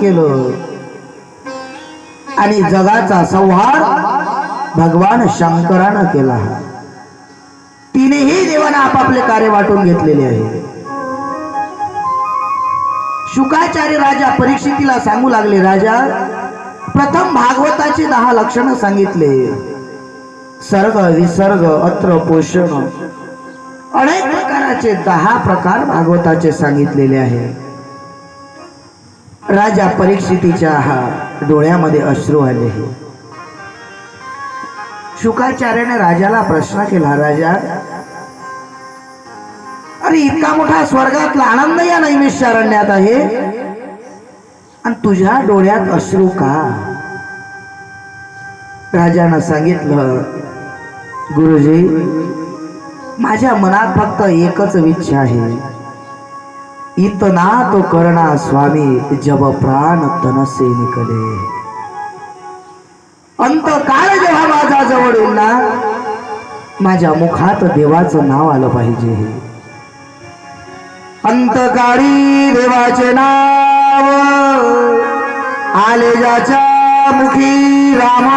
केलं. आणि जगाचा संहार भगवान शंकरानं केला. तिनेही देवानं आपापले कार्य वाटून घेतलेले आहे. शुकाचार्य राजा परीक्षितीला सांगू लागले राजा प्रथम भागवताची दहा लक्षणं सांगितले. सर्ग विसर्ग अत्र पोषण अनेक प्रकाराचे दहा प्रकार भागवताचे सांगितलेले आहे राजा परीक्षितीच्या हा डोळ्यामध्ये अश्रू आले. शुकाचार्याने राजाला प्रश्न केला राजा अरे इतका मोठा स्वर्गातला आनंद या नैमिषारण्यात आहे. आणि तुझ्या डोळ्यात अश्रू का? राजानं सांगितलं गुरुजी माझ्या मनात फक्त एकच इच्छा आहे. इतना तो करना स्वामी जब प्राण तनसे निकले। अंतकाळ जेव्हा माझा जवळ येईल ना माझ्या मुखात देवाचं नाव आलं पाहिजे. अंतकाळी देवाचे नाव आले ज्याच्या मुखी राम